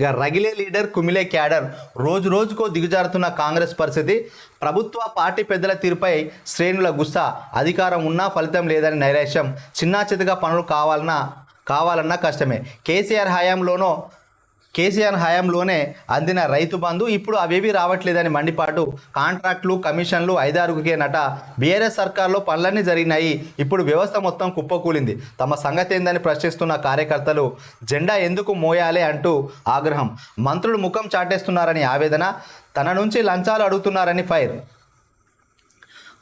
ఇక రగిలే leader కుమిలే cadre. రోజు రోజుకో దిగజారుతున్న కాంగ్రెస్ పరిస్థితి. ప్రభుత్వ పార్టీ పెద్దల తీరుపై శ్రేణుల గుస్స. అధికారం ఉన్నా ఫలితం లేదని నైరాశ్యం. చిన్నా చితగా పనులు కావాలన్నా కావాలన్నా కష్టమే. కేసీఆర్ హయాంలోనో కేసీఆర్ హయాంలోనే అందిన రైతు బంధు ఇప్పుడు అవేవి రావట్లేదని మండిపాటు. కాంట్రాక్టులు కమిషన్లు ఐదారుగుకే నట. బీఆర్ఎస్ సర్కార్లో పనులన్నీ జరిగినాయి. ఇప్పుడు వ్యవస్థ మొత్తం కుప్పకూలింది. తమ సంగతి ఏందని ప్రశ్నిస్తున్న కార్యకర్తలు జెండా ఎందుకు మోయాలి అంటూ ఆగ్రహం. మంత్రులు ముఖం చాటేస్తున్నారని ఆవేదన. తన నుంచి లంచాలు అడుగుతున్నారని ఫైర్.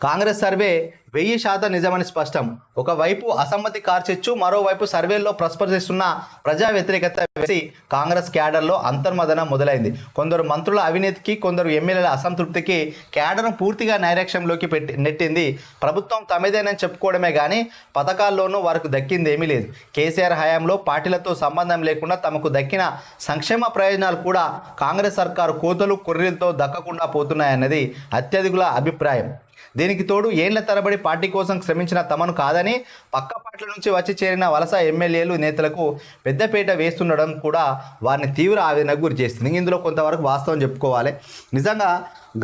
కాంగ్రెస్ సర్వే వెయ్యి శాతం నిజమని స్పష్టం. ఒకవైపు అసమ్మతి కార్చెచ్చు మరోవైపు సర్వేల్లో ప్రస్పర్శిస్తున్న ప్రజా వ్యతిరేకత వేసి కాంగ్రెస్ క్యాడర్లో అంతర్మదన మొదలైంది. కొందరు మంత్రుల అవినీతికి కొందరు ఎమ్మెల్యేల అసంతృప్తికి క్యాడర్ను పూర్తిగా నైరాక్ష్యంలోకి పెట్టి నెట్టింది. ప్రభుత్వం తమదేనని చెప్పుకోవడమే కానీ పథకాల్లోనూ వారికి దక్కింది ఏమీ లేదు. కేసీఆర్ హయాంలో పార్టీలతో సంబంధం లేకుండా తమకు దక్కిన సంక్షేమ ప్రయోజనాలు కూడా కాంగ్రెస్ సర్కారు కోతలు కొర్రీలతో దక్కకుండా పోతున్నాయన్నది అత్యధికుల అభిప్రాయం. దీనికి తోడు ఏండ్ల తరబడి పార్టీ కోసం శ్రమించిన తమను కాదని పక్క పార్టీల నుంచి వచ్చి చేరిన వలస ఎమ్మెల్యేలు నేతలకు పెద్దపేట వేస్తుండడం కూడా వారిని తీవ్ర ఆవేదనకు గురి చేస్తుంది ఇందులో కొంతవరకు వాస్తవం చెప్పుకోవాలి. నిజంగా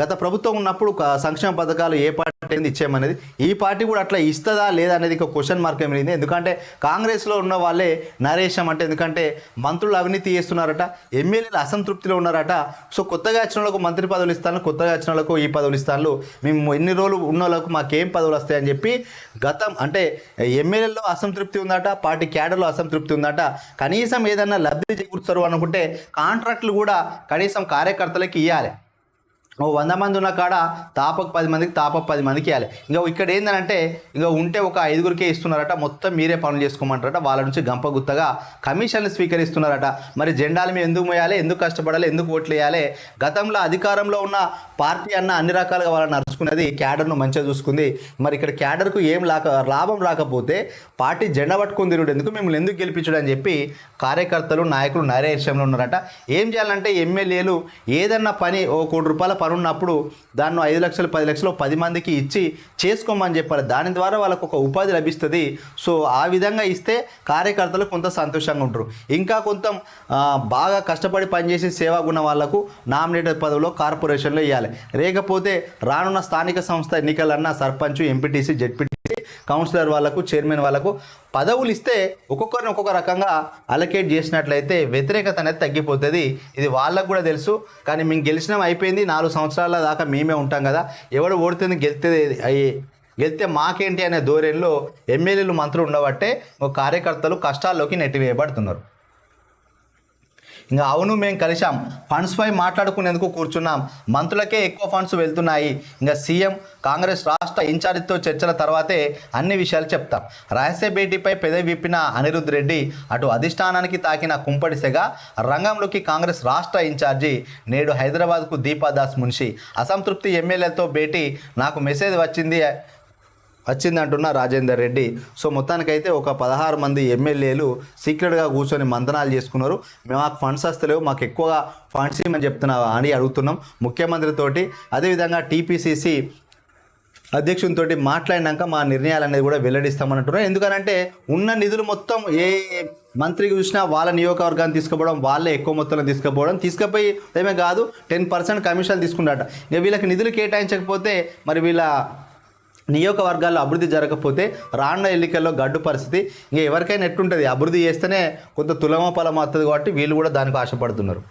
గత ప్రభుత్వం ఉన్నప్పుడు సంక్షేమ పథకాలు ఏ పార్టీ ఏంది ఇచ్చేయమనేది ఈ పార్టీ కూడా అట్లా ఇస్తుందా లేదా అనేది ఒక క్వశ్చన్ మార్క్ ఏమైంది ఎందుకంటే కాంగ్రెస్లో ఉన్న వాళ్ళే నరేశం అంటే ఎందుకంటే మంత్రులు అవినీతి చేస్తున్నారట ఎమ్మెల్యేలు అసంతృప్తిలో ఉన్నారట. సో కొత్తగా వచ్చిన వాళ్ళకు మంత్రి పదవులు ఇస్తాను కొత్తగా వచ్చిన వాళ్ళకు ఈ పదవులు ఇస్తాను మేము ఎన్ని రోజులు ఉన్న వాళ్ళకు మాకేం పదవులు వస్తాయని చెప్పి గతం అంటే ఎమ్మెల్యేలో అసంతృప్తి ఉందట పార్టీ క్యాడర్లో అసంతృప్తి ఉందట. కనీసం ఏదన్నా లబ్ధి చేకూరుస్తారు అనుకుంటే కాంట్రాక్ట్లు కూడా కనీసం కార్యకర్తలకు ఇవ్వాలి ఓ వంద మంది ఉన్న కాడ తాపకు పది మందికి తాపకు పది మందికి ఇవ్వాలి. ఇంకా ఇక్కడ ఏంటంటే ఇంకా ఉంటే ఒక ఐదుగురికే ఇస్తున్నారట మొత్తం మీరే పనులు చేసుకోమంటారట వాళ్ళ నుంచి గంప గుత్తగా కమిషన్లు స్వీకరిస్తున్నారట. మరి జెండాలు మేము ఎందుకు మోయాలి ఎందుకు కష్టపడాలి ఎందుకు ఓట్లు వేయాలి? గతంలో అధికారంలో ఉన్న పార్టీ అన్న అన్ని రకాలుగా వాళ్ళని చూసుకున్నది క్యాడర్ను మంచిగా చూసుకుంది. మరి ఇక్కడ క్యాడర్కు ఏం లాక లాభం రాకపోతే పార్టీ జెండా పట్టుకుని తిరుగుడు ఎందుకు? మిమ్మల్ని ఎందుకు గెలిపించడం అని చెప్పి కార్యకర్తలు నాయకులు నైరాశ్యంలో ఉన్నారట. ఏం చేయాలంటే ఎమ్మెల్యేలు ఏదన్నా పని ఓ కోటి రూపాయల పని ఉన్నప్పుడు దాన్ని ఐదు లక్షలు పది లక్షలు పది మందికి ఇచ్చి చేసుకోమని చెప్పాలి. దాని ద్వారా వాళ్ళకు ఒక ఉపాధి లభిస్తుంది. సో ఆ విధంగా ఇస్తే కార్యకర్తలు కొంత సంతోషంగా ఉంటారు. ఇంకా కొంత బాగా కష్టపడి పనిచేసి సేవా గుణ వాళ్ళకు నామినేటెడ్ పదవిలో కార్పొరేషన్లో ఇవ్వాలి లేకపోతే రానున్న స్థానిక సంస్థ ఎన్నికలన్నా సర్పంచ్ ఎంపీటీసీ జెడ్పీటీసీ కౌన్సిలర్ వాళ్ళకు చైర్మన్ వాళ్ళకు పదవులు ఇస్తే ఒక్కొక్కరిని ఒక్కొక్క రకంగా అలకేట్ చేసినట్లయితే వ్యతిరేకత అనేది తగ్గిపోతుంది. ఇది వాళ్ళకు కూడా తెలుసు. కానీ మేము గెలిచినాం అయిపోయింది. నాలుగు సంవత్సరాల దాకా మేమే ఉంటాం కదా. ఎవడు ఓడితే గెలితే అయ్యి గెలితే మాకేంటి అనే ధోరణిలో ఎమ్మెల్యేలు మంత్రులు ఉండబట్టే ఒక కార్యకర్తలు కష్టాల్లోకి నెట్టివేయబడుతున్నారు. ఇంకా అవును మేము కలిసాం ఫండ్స్ పై మాట్లాడుకునేందుకు కూర్చున్నాం. మంత్రులకే ఎక్కువ ఫండ్స్ వెళ్తున్నాయి. ఇంకా సీఎం కాంగ్రెస్ రాష్ట్ర ఇన్ఛార్జితో చర్చల తర్వాతే అన్ని విషయాలు చెప్తాం. రహస్య భేటీపై పెదవి విప్పిన అనిరుద్ రెడ్డి అటు అధిష్టానానికి తాకిన కుంపడిసెగా రంగంలోకి కాంగ్రెస్ రాష్ట్ర ఇన్ఛార్జి నేడు హైదరాబాద్కు దీపాదాస్ మున్షి. అసంతృప్తి ఎమ్మెల్యేలతో భేటీ నాకు మెసేజ్ వచ్చింది వచ్చిందంటున్న రాజేందర్ రెడ్డి. సో మొత్తానికైతే ఒక పదహారు మంది ఎమ్మెల్యేలు సీక్రెట్గా కూర్చొని మంతనాలు చేసుకున్నారు. మేము మాకు ఫండ్స్ వస్తలేవు మాకు ఎక్కువగా ఫండ్స్ ఇవ్వమని చెప్తున్నా అని అడుగుతున్నాం. ముఖ్యమంత్రితోటి అదేవిధంగా టీపీసీసీ అధ్యక్షునితో మాట్లాడినాక మా నిర్ణయాలు అనేది కూడా వెల్లడిస్తామంటున్నారు ఎందుకనంటే ఉన్న నిధులు మొత్తం ఏ మంత్రికి చూసినా వాళ్ళ నియోజకవర్గాన్ని తీసుకుపోవడం వాళ్ళే ఎక్కువ మొత్తంలో తీసుకుపోవడం తీసుకుపోయి ఏమే కాదు టెన్ పర్సెంట్ కమిషన్ తీసుకుంటాట ఇక వీళ్ళకి నిధులు కేటాయించకపోతే మరి వీళ్ళ నియోజకవర్గాల్లో అభివృద్ధి జరగకపోతే రానున్న ఎన్నికల్లో గడ్డు పరిస్థితి. ఇంకా ఎవరికైనా ఎట్టుంటుంది? అభివృద్ధి చేస్తేనే కొంత తులమ ఫలం వస్తుంది కాబట్టి వీళ్ళు కూడా దానికి ఆశపడుతున్నారు.